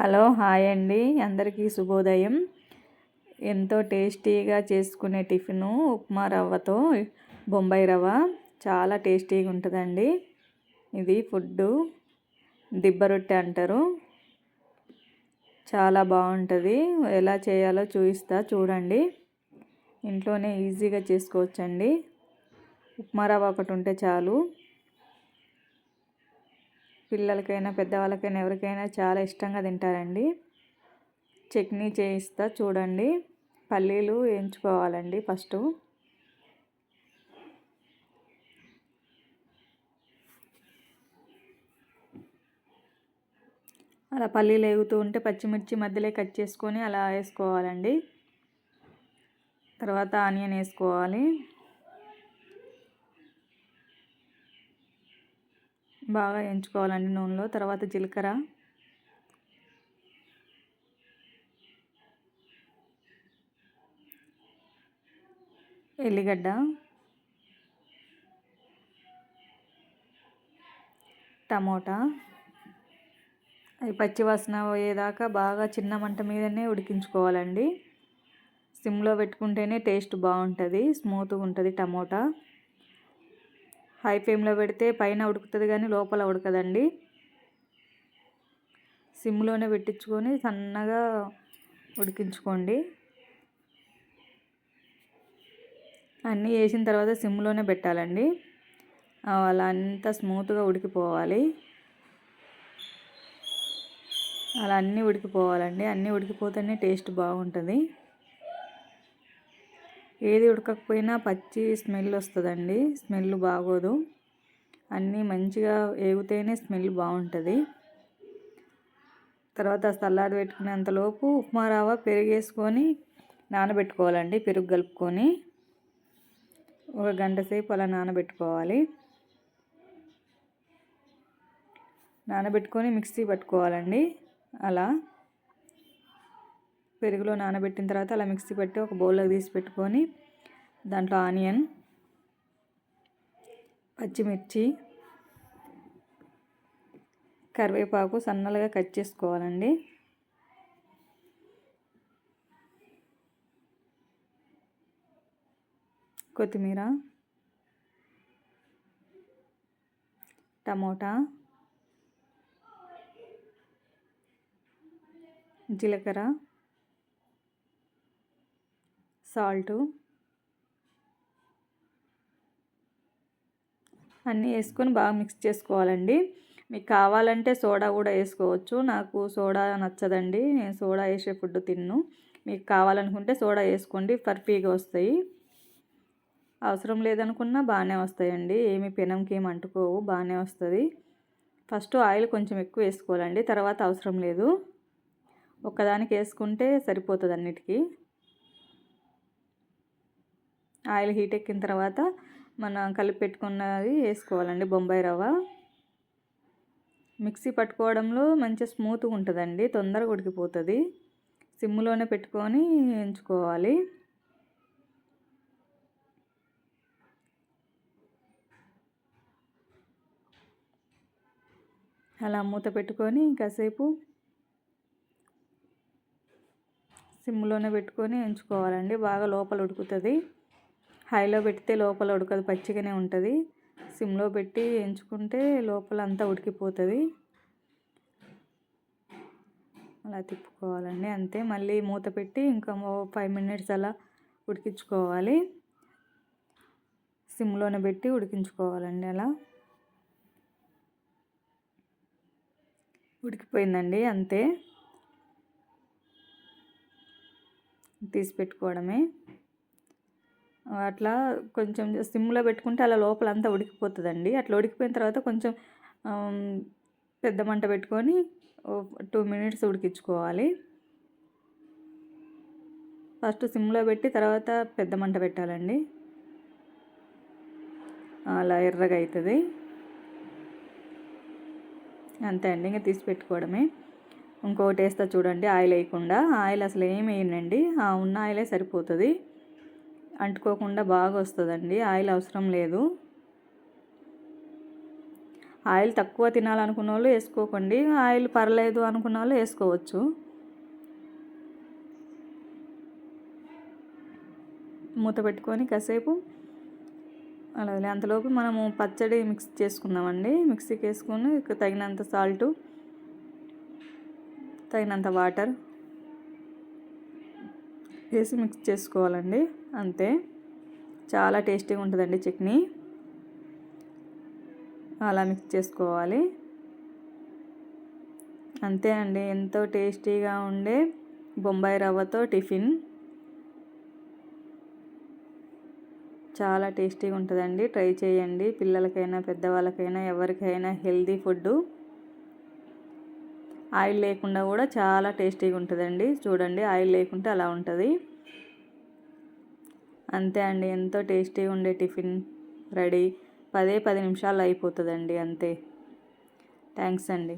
Hello hi అండి. అందరికీ శుభోదయం. ఎంతో టేస్టీగా చేసుకునే టిఫిను ఉప్మా రవ్వతో బొంబాయి రవ్వ. చాలా టేస్టీగా ఉంటుందండి. ఇది ఫుడ్డు. దిబ్బ రొట్టె అంటారు. చాలా బాగుంటుంది. ఎలా చేయాలో చూపిస్తా చూడండి. ఇంట్లోనే ఈజీగా చేసుకోవచ్చండి. ఉప్మా రవ్వ ఒకటి ఉంటే చాలు. పిల్లలకైనా పెద్దవాళ్ళకైనా ఎవరికైనా చాలా ఇష్టంగా తింటారండి. చట్నీ చేయిస్తా చూడండి. పల్లీలు వేయించుకోవాలండి ఫస్ట్. అలా పల్లీలు వేగుతూ ఉంటే పచ్చిమిర్చి మధ్యలో కట్ చేసుకొని అలా వేసుకోవాలండి. తర్వాత ఆనియన్ వేసుకోవాలి. బాగా ఎంచుకోవాలండి నూనెలో. తర్వాత జీలకర్ర. ఎల్లిగడ్డ. టమోటా. అవి పచ్చివాసన పోయేదాకా బాగా చిన్న మంట మీదనే ఉడికించుకోవాలండి. సిమ్లో పెట్టుకుంటేనే టేస్ట్ బాగుంటుంది స్మూత్గా ఉంటుంది టమోటా. హై ఫ్లేమ్లో పెడితే పైన ఉడుకుతుంది కానీ లోపల ఉడకదండి. సిమ్లోనే పెట్టించుకొని సన్నగా ఉడికించుకోండి. అన్నీ వేసిన తర్వాత సిమ్లోనే పెట్టాలండి. అలా అంతా స్మూత్గా ఉడికిపోవాలి. అలా అన్నీ ఉడికిపోవాలండి. అన్నీ ఉడికిపోతేనే టేస్ట్ బాగుంటుంది. ఏది ఉడకకపోయినా పచ్చి స్మెల్ వస్తుందండి. స్మెల్ బాగోదు. అన్నీ మంచిగా వేగితేనే స్మెల్ బాగుంటుంది. తర్వాత సల్లారి పెట్టుకునేంతలోపు ఉప్మా రవ్వ పెరిగేసుకొని నానబెట్టుకోవాలండి పెరుగు కలుపుకొని. ఒక గంట సేపు అలా నానబెట్టుకోవాలి. నానబెట్టుకొని మిక్సీ పట్టుకోవాలండి. అలా పెరుగులో నానబెట్టిన తర్వాత అలా మిక్సీ పెట్టి ఒక బౌల్లోకి తీసి పెట్టుకొని దాంట్లో ఆనియన్ పచ్చిమిర్చి కరివేపాకు సన్నలుగా కట్ చేసుకోవాలండి. కొత్తిమీర టమోటా జీలకర్ర సాల్టు అన్నీ వేసుకొని బాగా మిక్స్ చేసుకోవాలండి. మీకు కావాలంటే సోడా కూడా వేసుకోవచ్చు. నాకు సోడా నచ్చదండి. నేను సోడా వేసే ఫుడ్ తిన్ను. మీకు కావాలనుకుంటే సోడా వేసుకోండి. పర్ఫీగా వస్తాయి. అవసరం లేదనుకున్నా బాగానే వస్తాయండి. ఏమి పెనంకి ఏమి అంటుకోవు. బాగానే వస్తుంది. ఫస్ట్ ఆయిల్ కొంచెం ఎక్కువ వేసుకోవాలండి. తర్వాత అవసరం లేదు. ఒకదానికి వేసుకుంటే సరిపోతుంది అన్నిటికీ ఆయిల్ హీట్ ఎక్కిన తర్వాత మనం కలిపి పెట్టుకున్నది వేసుకోవాలండి బొంబాయి రవ్వ. మిక్సీ పట్టుకోవడంలో మంచి స్మూత్గా ఉంటుందండి తొందరగా ఉడికిపోతుంది. సిమ్లోనే పెట్టుకొని ఎంచుకోవాలి అలా మూత పెట్టుకొని కాసేపు సిమ్లోనే పెట్టుకొని ఎంచుకోవాలండి బాగా లోపల ఉడుకుతుంది. హైలో పెడితే లోపల ఉడకదు పచ్చిగానే ఉంటుంది. సిమ్లో పెట్టి ఎంచుకుంటే లోపల అంతా ఉడికిపోతుంది. అలా తిప్పుకోవాలండి అంతే. మళ్ళీ మూత పెట్టి ఇంకా ఫైవ్ మినిట్స్ అలా ఉడికించుకోవాలి. సిమ్లోనే పెట్టి ఉడికించుకోవాలండి అలా. ఉడికిపోయిందండి అంతే. తీసి పెట్టుకోవడమే. అట్లా కొంచెం సిమ్లో పెట్టుకుంటే అలా లోపల అంతా ఉడికిపోతుందండి. అట్లా ఉడికిపోయిన తర్వాత కొంచెం పెద్ద మంట పెట్టుకొని టూ మినిట్స్ ఉడికించుకోవాలి. ఫస్ట్ సిమ్లో పెట్టి తర్వాత పెద్ద మంట పెట్టాలండి. అలా ఎర్రగా అవుతుంది అంతే అండి ఇంకా తీసి పెట్టుకోవడమే. ఇంకోటి వేస్తా చూడండి ఆయిల్ వేయకుండా. ఆయిల్ అసలు ఏమి వేయనండి. ఆ ఉన్న ఆయిలే సరిపోతుంది. అంటుకోకుండా బాగా వస్తుందండి ఆయిల్ అవసరం లేదు. ఆయిల్ తక్కువ తినాలనుకున్న వాళ్ళు వేసుకోకండి. ఆయిల్ పర్లేదు అనుకున్న వాళ్ళు వేసుకోవచ్చు. మూత పెట్టుకొని కాసేపు అలా అంతలోపు మనము పచ్చడి మిక్స్ చేసుకుందామండి. మిక్సీకి వేసుకొని తగినంత సాల్టు తగినంత వాటర్ వేసి మిక్స్ చేసుకోవాలండి. అంతే. చాలా టేస్టీగా ఉంటుందండి చట్నీ. అలా మిక్స్ చేసుకోవాలి. అంతే అండి ఎంతో టేస్టీగా ఉండే బొంబాయి రవ్వతో టిఫిన్. చాలా టేస్టీగా ఉంటుందండి. ట్రై చేయండి. పిల్లలకైనా పెద్దవాళ్ళకైనా ఎవరికైనా హెల్దీ ఫుడ్ ఆయిల్ లేకుండా కూడా చాలా టేస్టీగా ఉంటుందండి. చూడండి ఆయిల్ లేకుంటే అలా ఉంటుంది. అంతే అండి ఎంతో టేస్టీగా ఉండే టిఫిన్ రెడీ. పదే పది నిమిషాలు అయిపోతుందండి అంతే. థ్యాంక్స్ అండి.